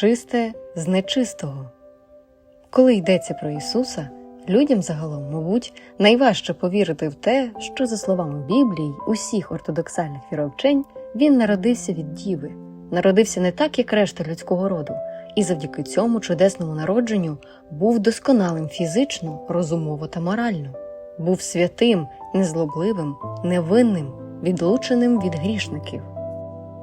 чисте з нечистого. Коли йдеться про Ісуса, людям загалом, мабуть, найважче повірити в те, що, за словами Біблії, усіх ортодоксальних віровчень, він народився від діви, народився не так, як решта людського роду, і завдяки цьому чудесному народженню був досконалим фізично, розумово та морально, був святим, незлобливим, невинним, відлученим від грішників.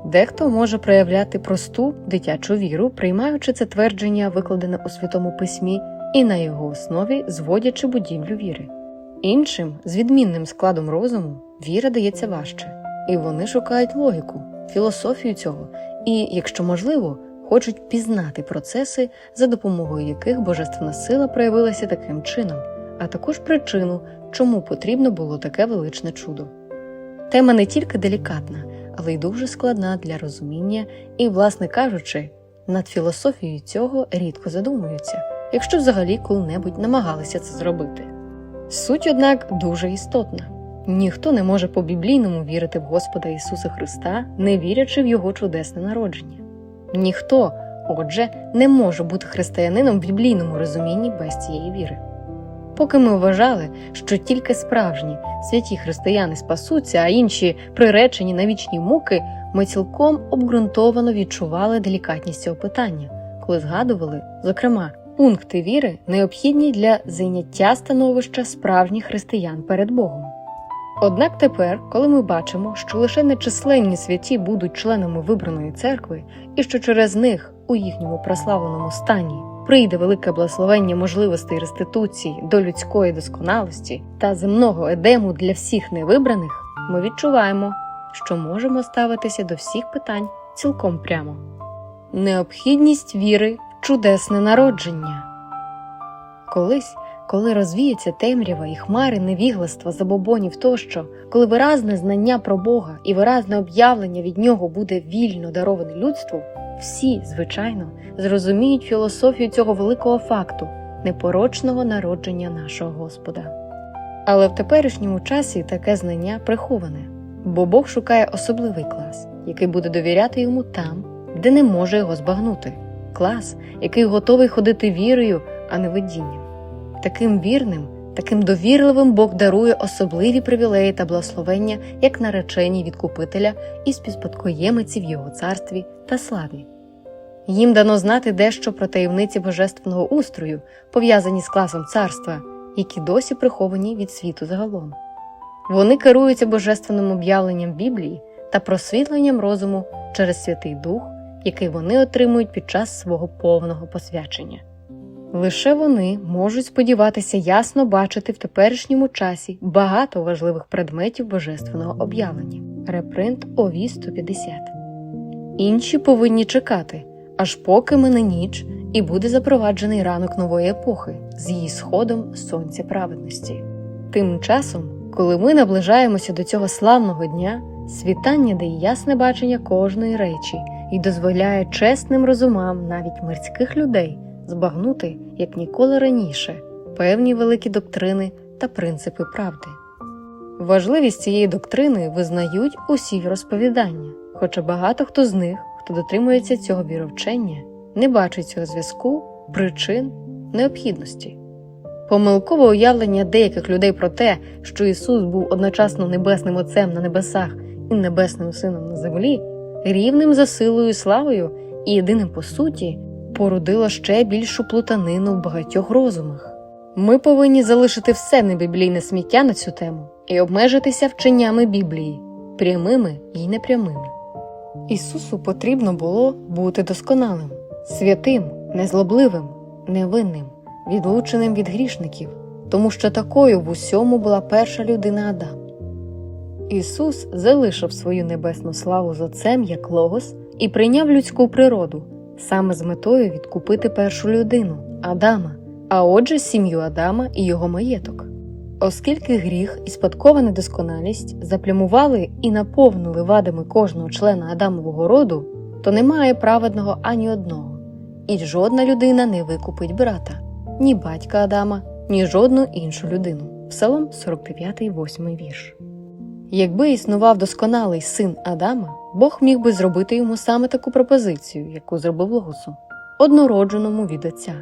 Дехто може проявляти просту дитячу віру, приймаючи це твердження, викладене у Святому Письмі, і на його основі зводячи будівлю віри. Іншим, з відмінним складом розуму, віра дається важче, і вони шукають логіку, філософію цього, і, якщо можливо, хочуть пізнати процеси, за допомогою яких божественна сила проявилася таким чином, а також причину, чому потрібно було таке величне чудо. Тема не тільки делікатна, але й дуже складна для розуміння, і, власне кажучи, над філософією цього рідко задумуються, якщо взагалі коли-небудь намагалися це зробити. Суть, однак, дуже істотна. Ніхто не може по біблійному вірити в Господа Ісуса Христа, не вірячи в Його чудесне народження. Ніхто, отже, не може бути християнином в біблійному розумінні без цієї віри. Поки ми вважали, що тільки справжні святі християни спасуться, а інші приречені на вічні муки, ми цілком обґрунтовано відчували делікатність цього питання, коли згадували, зокрема, пункти віри, необхідні для зайняття становища справжніх християн перед Богом. Однак тепер, коли ми бачимо, що лише нечисленні святі будуть членами вибраної церкви, і що через них у їхньому прославленому стані прийде велике благословення можливостей реституції до людської досконалості та земного едему для всіх невибраних, ми відчуваємо, що можемо ставитися до всіх питань цілком прямо. Необхідність віри в чудесне народження. Колись, коли розвіється темрява і хмари невігластва, забобонів тощо, коли виразне знання про Бога і виразне об'явлення від нього буде вільно дароване людству, всі, звичайно, зрозуміють філософію цього великого факту непорочного народження нашого Господа. Але в теперішньому часі таке знання приховане, бо Бог шукає особливий клас, який буде довіряти йому там, де не може його збагнути, клас, який готовий ходити вірою, а не видінням. Таким вірним, таким довірливим Бог дарує особливі привілеї та благословення як наречені відкупителя і співспадкоємиці в його царстві та славі. Їм дано знати дещо про таємниці божественного устрою, пов'язані з класом царства, які досі приховані від світу загалом. Вони керуються божественним об'явленням Біблії та просвітленням розуму через Святий Дух, який вони отримують під час свого повного посвячення. Лише вони можуть сподіватися ясно бачити в теперішньому часі багато важливих предметів божественного об'явлення. Репринт ОВІ 150. Інші повинні чекати, аж поки мине ніч і буде запроваджений ранок нової епохи з її сходом сонця праведності. Тим часом, коли ми наближаємося до цього славного дня, світання дає ясне бачення кожної речі і дозволяє чесним розумам навіть мирських людей збагнути, як ніколи раніше, певні великі доктрини та принципи правди. Важливість цієї доктрини визнають усі розповідання, хоча багато хто з них, хто дотримується цього віровчення, не бачить цього зв'язку, причин, необхідності. Помилкове уявлення деяких людей про те, що Ісус був одночасно небесним Отцем на небесах і небесним Сином на землі, рівним за силою і славою і єдиним по суті, породило ще більшу плутанину в багатьох розумах. Ми повинні залишити все небіблійне сміття на цю тему і обмежитися вченнями Біблії, прямими і непрямими. Ісусу потрібно було бути досконалим, святим, незлобливим, невинним, відлученим від грішників, тому що такою в усьому була перша людина Адам. Ісус залишив свою небесну славу з Отцем як Логос і прийняв людську природу саме з метою відкупити першу людину Адама, а отже, сім'ю Адама і його маєток. Оскільки гріх і спадкова недосконалість заплямували і наповнили вадами кожного члена Адамового роду, то немає праведного ані одного, і жодна людина не викупить брата, ні батька Адама, ні жодну іншу людину. Псалом 49, 8 вірш. Якби існував досконалий син Адама, Бог міг би зробити йому саме таку пропозицію, яку зробив Логосу. однородженому від Отця.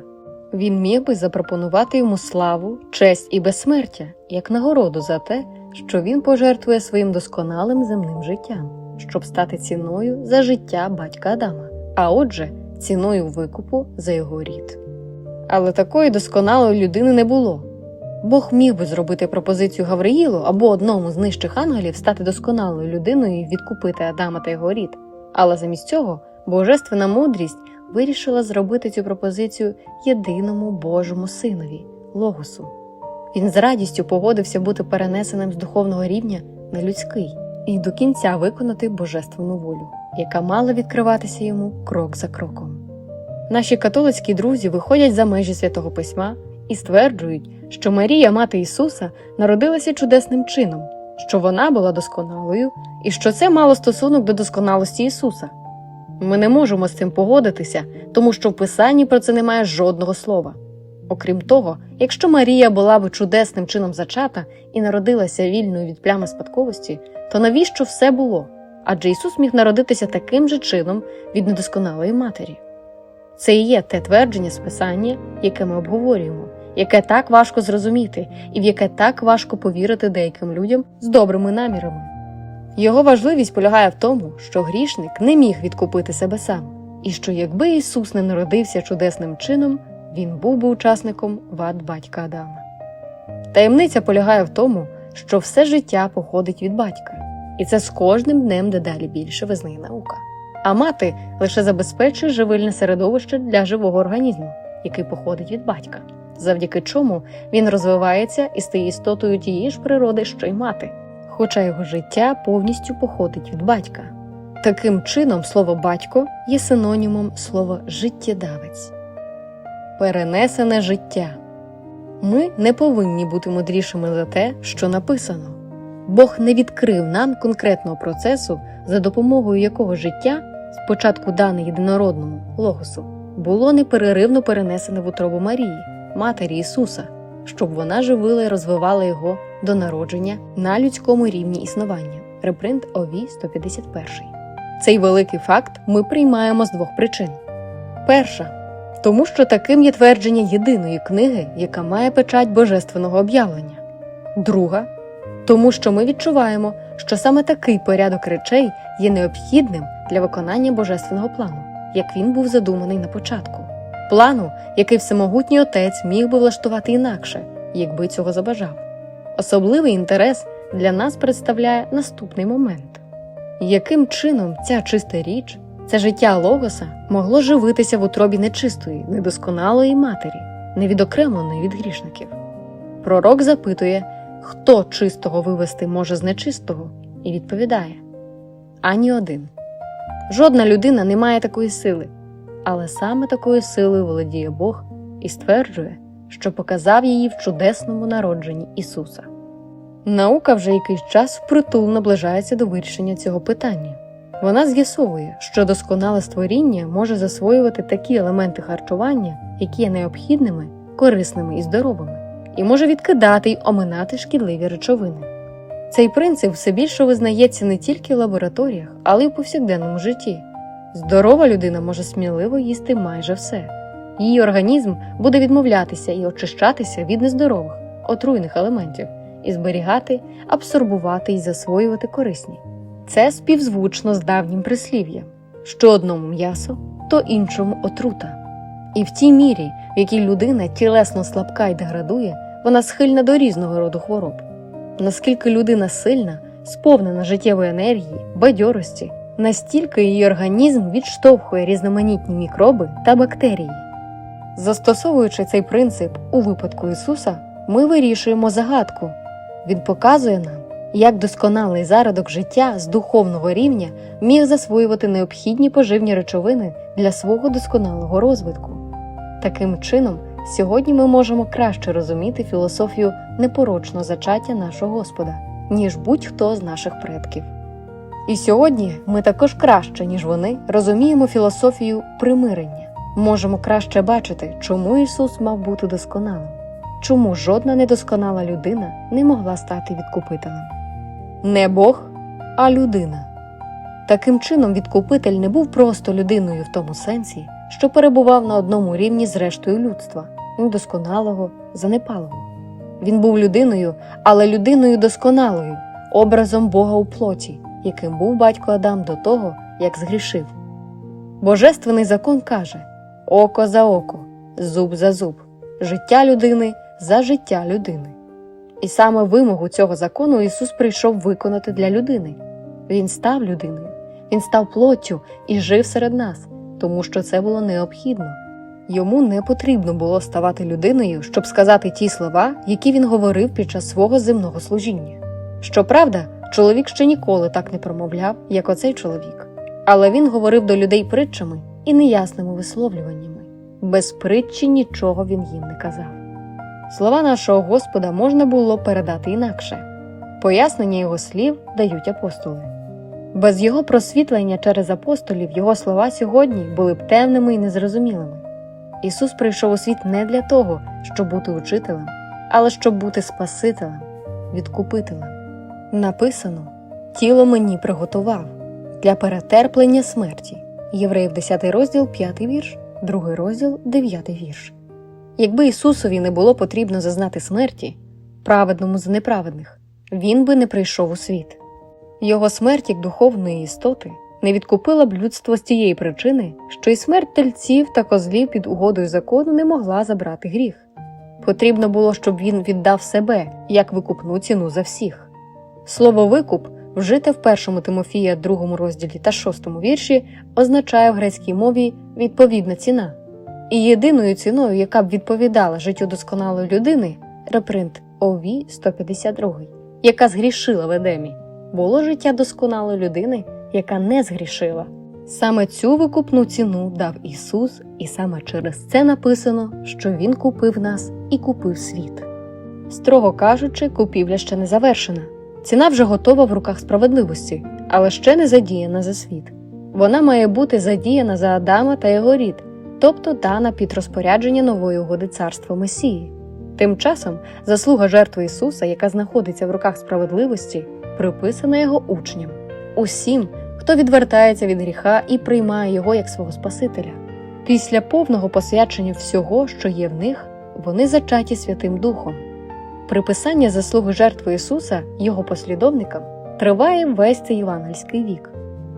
Він міг би запропонувати йому славу, честь і безсмертя як нагороду за те, що він пожертвує своїм досконалим земним життям, щоб стати ціною за життя батька Адама, а отже, ціною викупу за його рід. Але такої досконалої людини не було. Бог міг би зробити пропозицію Гавриїлу або одному з нижчих ангелів стати досконалою людиною і відкупити Адама та його рід. Але замість цього божественна мудрість вирішила зробити цю пропозицію єдиному Божому синові Логосу. Він з радістю погодився бути перенесеним з духовного рівня на людський і до кінця виконати божественну волю, яка мала відкриватися йому крок за кроком. Наші католицькі друзі виходять за межі святого письма і стверджують, що Марія, мати Ісуса, народилася чудесним чином, що вона була досконалою і що це мало стосунок до досконалості Ісуса. Ми не можемо з цим погодитися, тому що в Писанні про це немає жодного слова. Окрім того, якщо Марія була б чудесним чином зачата і народилася вільною від плями спадковості, то навіщо все було? Адже Ісус міг народитися таким же чином від недосконалої матері. Це і є те твердження з Писання, яке ми обговорюємо, яке так важко зрозуміти і в яке так важко повірити деяким людям з добрими намірами. Його важливість полягає в тому, що грішник не міг відкупити себе сам, і що якби Ісус не народився чудесним чином, він був би учасником вад батька Адама. Таємниця полягає в тому, що все життя походить від батька, і це з кожним днем дедалі більше визнає наука. А мати лише забезпечує живильне середовище для живого організму, який походить від батька, завдяки чому він розвивається і стає істотою тієї ж природи, що й мати, хоча його життя повністю походить від батька. Таким чином, слово батько є синонімом слова життєдавець, перенесене життя. Ми не повинні бути мудрішими за те, що написано. Бог не відкрив нам конкретного процесу, за допомогою якого життя, спочатку дане єдинородному логосу, було непереривно перенесене в утробу Марії, матері Ісуса, щоб вона живила і розвивала його до народження на людському рівні існування. Репринт ОВІ 151. Цей великий факт ми приймаємо з двох причин. Перша тому що таким є твердження єдиної книги, яка має печать божественного об'явлення. Друга тому що ми відчуваємо, що саме такий порядок речей є необхідним для виконання божественного плану, як він був задуманий на початку, плану, який всемогутній отець міг би влаштувати інакше, якби цього забажав. Особливий інтерес для нас представляє наступний момент: яким чином ця чиста річ, це життя Логоса, могло живитися в утробі нечистої, недосконалої матері, невідокремленої від грішників? Пророк запитує, хто чистого вивести може з нечистого, і відповідає: ані один. Жодна людина не має такої сили, але саме такою силою володіє Бог і стверджує, що показав її в чудесному народженні Ісуса. Наука вже якийсь час впритул наближається до вирішення цього питання. Вона з'ясовує, що досконале створіння може засвоювати такі елементи харчування, які є необхідними, корисними і здоровими, і може відкидати й оминати шкідливі речовини. Цей принцип все більше визнається не тільки в лабораторіях, але й у повсякденному житті. Здорова людина може сміливо їсти майже все. Її організм буде відмовлятися і очищатися від нездорових, отруйних елементів і зберігати, абсорбувати і засвоювати корисні. Це співзвучно з давнім прислів'ям, що одному м'ясо, то іншому отрута. І в тій мірі, в якій людина тілесно слабка і деградує, вона схильна до різного роду хвороб. Наскільки людина сильна, сповнена життєвої енергії, бадьорості, настільки її організм відштовхує різноманітні мікроби та бактерії. Застосовуючи цей принцип у випадку Ісуса, ми вирішуємо загадку. Він показує нам, як досконалий зародок життя з духовного рівня міг засвоювати необхідні поживні речовини для свого досконалого розвитку. Таким чином, сьогодні ми можемо краще розуміти філософію непорочного зачаття нашого Господа, ніж будь-хто з наших предків. І сьогодні ми також краще, ніж вони, розуміємо філософію примирення, можемо краще бачити, чому Ісус мав бути досконалим, чому жодна недосконала людина не могла стати відкупителем. Не Бог, а людина. Таким чином, відкупитель не був просто людиною в тому сенсі, що перебував на одному рівні з рештою людства, недосконалого, занепалого. Він був людиною, але людиною досконалою, образом Бога у плоті, яким був батько Адам до того, як згрішив. Божественний закон каже: око за око, зуб за зуб, життя людини за життя людини. І саме вимогу цього закону Ісус прийшов виконати для людини. Він став людиною, Він став плоттю і жив серед нас, тому що це було необхідно. Йому не потрібно було ставати людиною, щоб сказати ті слова, які він говорив під час свого земного служіння. Щоправда, чоловік ще ніколи так не промовляв, як оцей чоловік, але він говорив до людей притчами і неясними висловлюваннями. Без притчі нічого він їм не казав. Слова нашого Господа можна було передати інакше. Пояснення його слів дають апостоли. Без його просвітлення через апостолів його слова сьогодні були б темними і незрозумілими. Ісус прийшов у світ не для того, щоб бути учителем, але щоб бути Спасителем, відкупителем. Написано: Тіло мені приготував для перетерплення смерті. Євреїв 10 розділ, 5 вірш, 2 розділ, 9 вірш. Якби Ісусові не було потрібно зазнати смерті, праведному з неправедних, Він би не прийшов у світ. Його смерть як духовної істоти не відкупила б людство з тієї причини, що й смерть тельців та козлів під угодою закону не могла забрати гріх. Потрібно було, щоб він віддав себе як викупну ціну за всіх. Слово викуп, вжите в першому Тимофія, другому розділі та шостому вірші, означає в грецькій мові відповідна ціна. І єдиною ціною, яка б відповідала життю досконалої людини, репринт ОВ 152, яка згрішила в Едемі, було життя досконалої людини, яка не згрішила. Саме цю викупну ціну дав Ісус, і саме через це написано, що Він купив нас і купив світ. Строго кажучи, купівля ще не завершена. Ціна вже готова в руках справедливості, але ще не задіяна за світ. Вона має бути задіяна за Адама та його рід, тобто дана під розпорядження нової угоди царства Месії. Тим часом заслуга жертви Ісуса, яка знаходиться в руках справедливості, приписана його учням, усім, хто відвертається від гріха і приймає його як свого Спасителя. Після повного посвячення всього, що є в них, вони зачаті Святим Духом. Приписання заслуги жертви Ісуса Його послідовникам триває весь цей євангельський вік.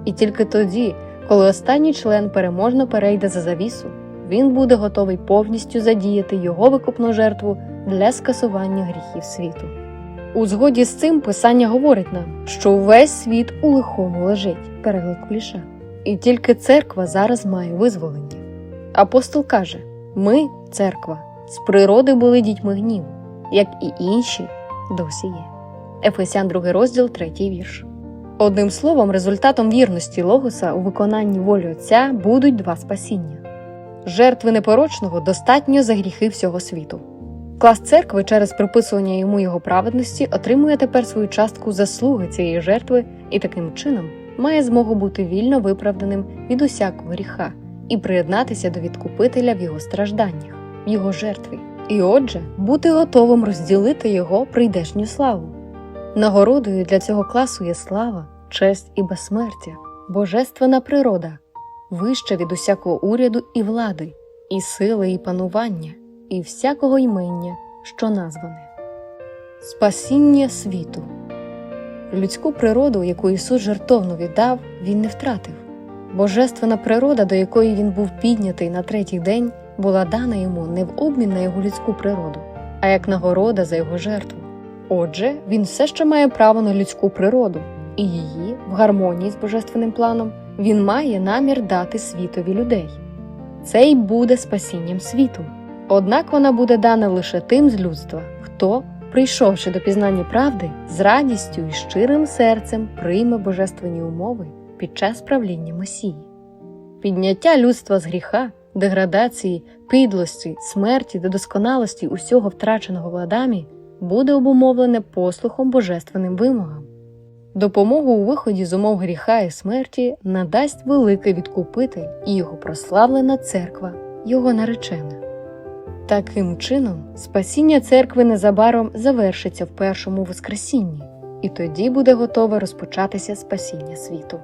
І тільки тоді, коли останній член переможно перейде за завісу, він буде готовий повністю задіяти його викупну жертву для скасування гріхів світу. У згоді з цим Писання говорить нам, що увесь світ у лихому лежить, переклад куліша, і тільки церква зараз має визволення. Апостол каже: Ми, церква, з природи були дітьми гніву, як і інші досі є. Ефесян 2 розділ, 3 вірш. Одним словом, результатом вірності Логоса у виконанні волі Отця будуть два спасіння. Жертви непорочного достатньо за гріхи всього світу. Клас церкви через приписування йому його праведності отримує тепер свою частку заслуги цієї жертви і таким чином має змогу бути вільно виправданим від усякого гріха і приєднатися до відкупителя в його стражданнях, в його жертві, і отже, бути готовим розділити його прийдешню славу. Нагородою для цього класу є слава, честь і безсмертя, божественна природа, вища від усякого уряду і влади, і сили, і панування, і всякого ймення, що назване. Спасіння світу. Людську природу, яку Ісус жертовно віддав, Він не втратив. Божественна природа, до якої він був піднятий на третій день, була дана йому не в обмін на його людську природу, а як нагорода за його жертву. Отже, він все ще має право на людську природу, і її, в гармонії з божественним планом, він має намір дати світові людей. Це й буде спасінням світу. Однак вона буде дана лише тим з людства, хто, прийшовши до пізнання правди, з радістю і щирим серцем прийме божественні умови під час правління Месії. Підняття людства з гріха, деградації, підлості, смерті до досконалості усього втраченого в Адамі буде обумовлене послухом божественним вимогам. Допомогу у виході з умов гріха і смерті надасть великий відкупитель і його прославлена церква, його наречена. Таким чином, спасіння церкви незабаром завершиться в першому Воскресінні, і тоді буде готове розпочатися спасіння світу.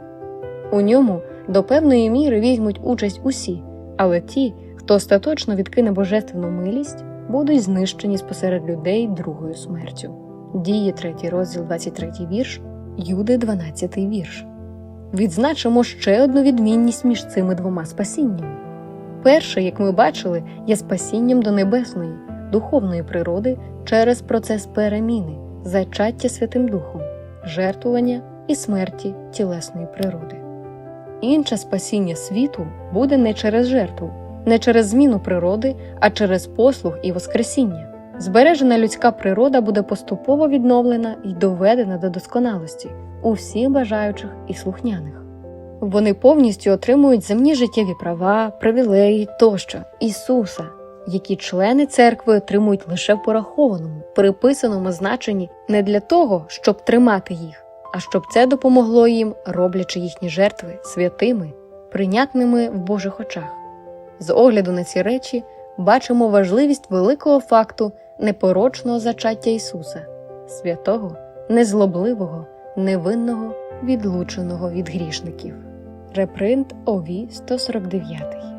У ньому до певної міри візьмуть участь усі, Але ті, хто остаточно відкине божественну милість, будуть знищені спосеред людей другою смертю. Діє 3 розділ, 23 вірш, Юди 12 вірш. Відзначимо ще одну відмінність між цими двома спасіннями. Перше, як ми бачили, є спасінням до небесної, духовної природи через процес переміни, зачаття Святим Духом, жертвування і смерті тілесної природи. Інше спасіння світу буде не через жертву, не через зміну природи, а через послуг і воскресіння. Збережена людська природа буде поступово відновлена і доведена до досконалості у всіх бажаючих і слухняних. Вони повністю отримують земні життєві права, привілеї тощо Ісуса, які члени церкви отримують лише в порахованому, приписаному значенні не для того, щоб тримати їх, а щоб це допомогло їм, роблячи їхні жертви святими, прийнятними в Божих очах. З огляду на ці речі бачимо важливість великого факту непорочного зачаття Ісуса, святого, незлобливого, невинного, відлученого від грішників. Репринт ОВІ 149